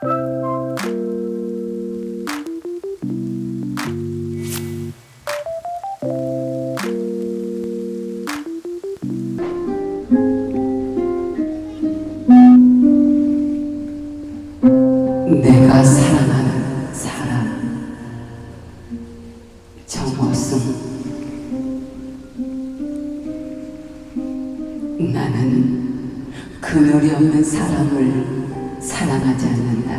내가 사랑하는 사람 정호승 나는 그늘이 없는 사람을 사랑하지 않는다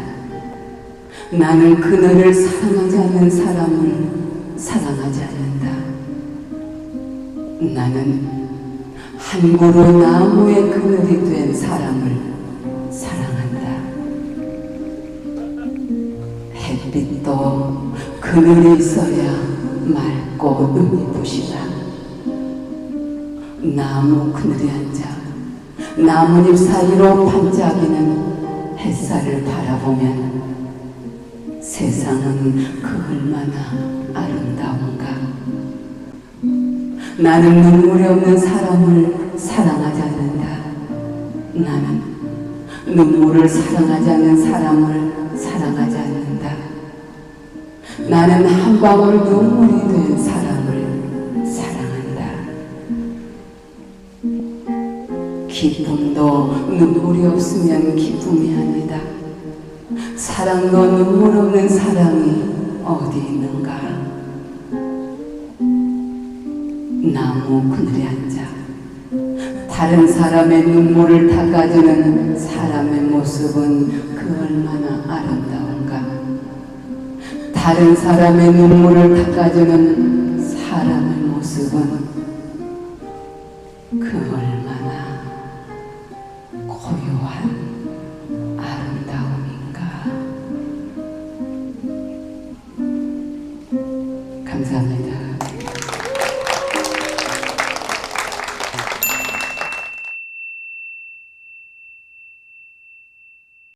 나는 그늘을 사랑하지 않는 사람을 사랑하지 않는다 나는 한 그루 나무의 그늘이 된 사람을 사랑한다 햇빛도 그늘이 있어야 맑고 눈이 부시다. 나무 그늘에 앉아 나뭇잎 사이로 반짝이는 햇살을 바라보면 세상은 그 얼마나 아름다운가. 나는 눈물이 없는 사람을 사랑하지 않는다. 나는 눈물을 사랑하지 않는 사람을 사랑하지 않는다. 나는 한 방울 눈물이 된 사람을 사랑한다. 기쁨도 눈물이 없으면 기쁨이 아니다. 사랑도 눈물 없는 사랑이 어디 있는가? 나무 그늘에 앉아 다른 사람의 눈물을 닦아주는 사람의 모습은 그 얼마나 아름다운가. 다른 사람의 눈물을 닦아주는 사람의 모습은 그 얼마나 고요한 감사합니다.